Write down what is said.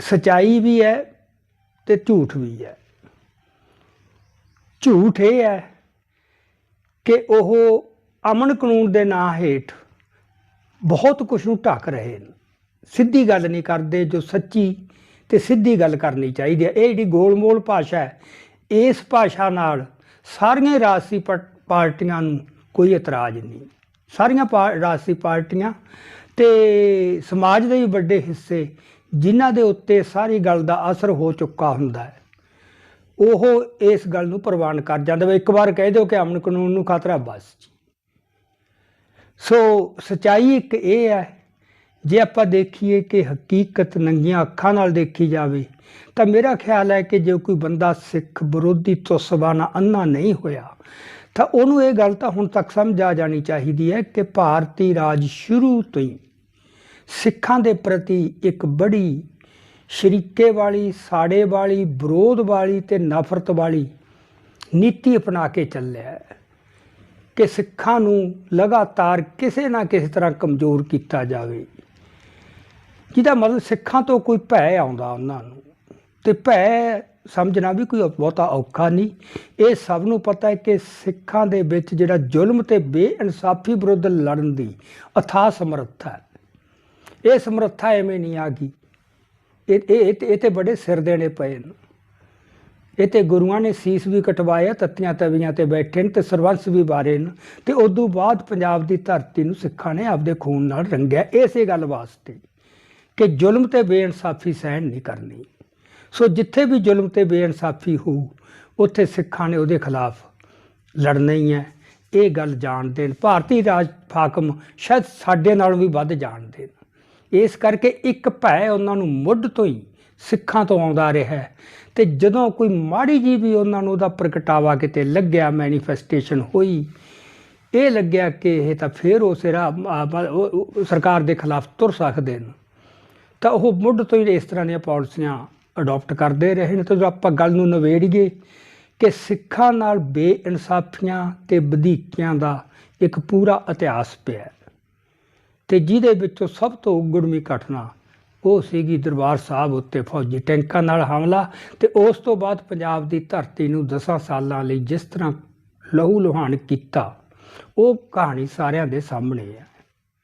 ਸਚਾਈ ਵੀ ਹੈ ਤੇ ਝੂਠ ਵੀ ਹੈ। ਝੂਠ ਇਹ ਹੈ ਕਿ ਉਹ ਅਮਨ ਕਾਨੂੰਨ ਦੇ ਨਾਂ ਹੇਠ ਬਹੁਤ ਕੁਝ ਨੂੰ ਢੱਕ ਰਹੇ ਨੇ। ਸਿੱਧੀ ਗੱਲ ਨਹੀਂ ਕਰਦੇ ਜੋ ਸੱਚੀ ਤੇ ਸਿੱਧੀ ਗੱਲ ਕਰਨੀ ਚਾਹੀਦੀ ਹੈ। ਇਹ ਜਿਹੜੀ ਗੋਲਮੋਲ ਭਾਸ਼ਾ ਹੈ, ਇਸ ਭਾਸ਼ਾ ਨਾਲ ਸਾਰੀਆਂ ਰਾਜਸੀ ਪਾਰਟੀਆਂ ਨੂੰ ਕੋਈ ਇਤਰਾਜ਼ ਨਹੀਂ। ਸਾਰੀਆਂ ਪਾ- ਰਾਜਸੀ ਪਾਰਟੀਆਂ ਤੇ ਸਮਾਜ ਦੇ ਵੀ ਵੱਡੇ ਹਿੱਸੇ ਜਿਨ੍ਹਾਂ ਦੇ ਉੱਤੇ ਸਾਰੀ ਗੱਲ ਦਾ ਅਸਰ ਹੋ ਚੁੱਕਾ ਹੁੰਦਾ ਹੈ। ਉਹ ਇਸ ਗੱਲ ਨੂੰ ਪ੍ਰਵਾਨ ਕਰ ਜਾਂਦਾ ਵਾ ਇੱਕ ਵਾਰ ਕਹਿ ਦਿਓ ਕਿ ਅਮਨ ਕਾਨੂੰਨ ਨੂੰ ਖਤਰਾ ਬਸ ਜੀ। ਸੋ ਸਚਾਈ ਇੱਕ ਇਹ ਹੈ, ਜੇ ਆਪਾਂ ਦੇਖੀਏ ਕਿ ਹਕੀਕਤ ਨੰਗੀਆਂ ਅੱਖਾਂ ਨਾਲ ਦੇਖੀ ਜਾਵੇ, ਤਾਂ ਮੇਰਾ ਖਿਆਲ ਹੈ ਕਿ ਜੇ ਕੋਈ ਬੰਦਾ ਸਿੱਖ ਵਿਰੋਧੀ ਤੋਂ ਸਬਾਨਾ ਅੰਨਾ ਨਹੀਂ ਹੋਇਆ, ਤਾਂ ਉਹਨੂੰ ਇਹ ਗੱਲ ਤਾਂ ਹੁਣ ਤੱਕ ਸਮਝ ਆ ਜਾਣੀ ਚਾਹੀਦੀ ਹੈ ਕਿ ਭਾਰਤੀ ਰਾਜ ਸ਼ੁਰੂ ਤੋਂ ਹੀ ਸਿੱਖਾਂ ਦੇ ਪ੍ਰਤੀ ਇੱਕ ਬੜੀ ਸ਼ਰੀਕੇ ਵਾਲੀ, ਸਾੜੇ ਵਾਲੀ, ਵਿਰੋਧ ਵਾਲੀ ਤੇ ਨਫ਼ਰਤ ਵਾਲੀ ਨੀਤੀ ਅਪਣਾ ਕੇ ਚੱਲਿਆ ਕਿ ਸਿੱਖਾਂ ਨੂੰ ਲਗਾਤਾਰ ਕਿਸੇ ਨਾ ਕਿਸੇ ਤਰ੍ਹਾਂ ਕਮਜ਼ੋਰ ਕੀਤਾ ਜਾਵੇ। ਜਿਹਦਾ ਮਤਲਬ ਸਿੱਖਾਂ ਤੋਂ ਕੋਈ ਭੈ ਆਉਂਦਾ ਉਹਨਾਂ ਨੂੰ ਤੇ ਭੈ ਸਮਝਣਾ ਵੀ ਕੋਈ ਬਹੁਤਾ ਔਖਾ ਨਹੀਂ। ਇਹ ਸਭ ਨੂੰ ਪਤਾ ਹੈ ਕਿ ਸਿੱਖਾਂ ਦੇ ਵਿੱਚ ਜਿਹੜਾ ਜ਼ੁਲਮ ਤੇ ਬੇਇਨਸਾਫੀ ਵਿਰੁੱਧ ਲੜਨ ਦੀ ਅਥਾਹ ਸਮਰੱਥਾ ਹੈ। ਇਹ ਸਮਰੱਥਾ ਐਵੇਂ ਨਹੀਂ ਆ ਗਈ। ਇਹ ਇਹ ਇਹ ਤੇ- ਇਹ ਤੇ ਬੜੇ ਸਿਰ ਦੇਣੇ ਪਏ ਨੇ। ਇਹ ਤੇ ਗੁਰੂਆਂ ਨੇ ਸੀਸ ਵੀ ਕਟਵਾਇਆ, ਤੱਤੀਆਂ ਤਵੀਆਂ ਤੇ ਬੈਠੇ ਨੇ ਤੇ ਸਰਵੰਸ ਵੀ ਬਾਰੇ ਨੇ। ਤੇ ਤੋਂ ਬਾਅਦ ਪੰਜਾਬ ਦੀ ਧਰਤੀ ਨੂੰ ਸਿੱਖਾਂ ਨੇ ਆਪਦੇ ਖੂਨ ਨਾਲ ਰੰਗਿਆ। ਇਸੇ ਗੱਲ ਵਾਸਤੇ ਕਿ ਜ਼ੁਲਮ ਤੇ ਬੇਇਨਸਾਫੀ ਸਹਿਣ ਨਹੀਂ ਕਰਨੀ। ਸੋ ਜਿੱਥੇ ਵੀ ਜ਼ੁਲਮ ਤੇ ਬੇਇਨਸਾਫੀ ਹੋਊ, ਉੱਥੇ ਸਿੱਖਾਂ ਨੇ ਉਹਦੇ ਖਿਲਾਫ ਲੜਨਾ ਹੀ ਹੈ। ਇਹ ਗੱਲ ਜਾਣਦੇ ਨੇ। ਭਾਰਤੀ ਰਾਜ ਹਾਕਮ ਸ਼ਾਇਦ ਸਾਡੇ ਨਾਲੋਂ ਵੀ ਵੱਧ ਜਾਣਦੇ ਨੇ। ਇਸ ਕਰਕੇ ਇੱਕ ਭੈ ਉਹਨਾਂ ਨੂੰ ਮੁੱਢ ਤੋਂ ਹੀ ਸਿੱਖਾਂ ਤੋਂ ਆਉਂਦਾ ਰਿਹਾ ਹੈ। ਤੇ ਜਦੋਂ ਕੋਈ ਮਾੜੀ ਜੀ ਵੀ ਉਹਨਾਂ ਨੂੰ ਉਹਦਾ ਪ੍ਰਗਟਾਵਾ ਕਿਤੇ ਲੱਗਿਆ ਮੈਨੀਫੈਸਟੇਸ਼ਨ ਹੋਈ, ਇਹ ਲੱਗਿਆ ਕਿ ਇਹ ਤਾਂ ਫੇਰ ਉਸੇ ਰਾਹ ਉਹ- ਉਹ ਸਰਕਾਰ ਦੇ ਖਿਲਾਫ ਤੁਰ ਸਕਦੇ ਨੇ। ਤਾਂ ਉਹ ਮੁੱਢ ਤੋਂ ਹੀ ਇਸ ਤਰ੍ਹਾਂ ਦੀਆਂ ਪਾਲਿਸੀਆਂ ਅਡਾਪਟ ਕਰਦੇ ਰਹੇ ਨੇ। ਤੇ ਜੋ ਆਪਾਂ ਗੱਲ ਨੂੰ ਨਵੇੜੀਏ ਕਿ ਸਿੱਖਾਂ ਨਾਲ ਬੇਇਨਸਾਫੀਆਂ ਤੇ ਵਧੀਕੀਆਂ ਦਾ ਇੱਕ ਪੂਰਾ ਇਤਿਹਾਸ ਪਿਆ ਤੇ ਜਿਹਦੇ ਵਿੱਚੋਂ ਸਭ ਤੋਂ ਉਗੜਵੀਂ ਘਟਨਾ ਉਹ ਸੀਗੀ ਦਰਬਾਰ ਸਾਹਿਬ ਉੱਤੇ ਫੌਜੀ ਟੈਂਕਾਂ ਨਾਲ ਹਮਲਾ ਤੇ ਉਸ ਤੋਂ ਬਾਅਦ ਪੰਜਾਬ ਦੀ ਧਰਤੀ ਨੂੰ 10 ਸਾਲਾਂ ਲਈ ਜਿਸ ਤਰ੍ਹਾਂ ਲਹੂ ਲੁਹਾਨ ਕੀਤਾ, ਉਹ ਕਹਾਣੀ ਸਾਰਿਆਂ ਦੇ ਸਾਹਮਣੇ ਹੈ।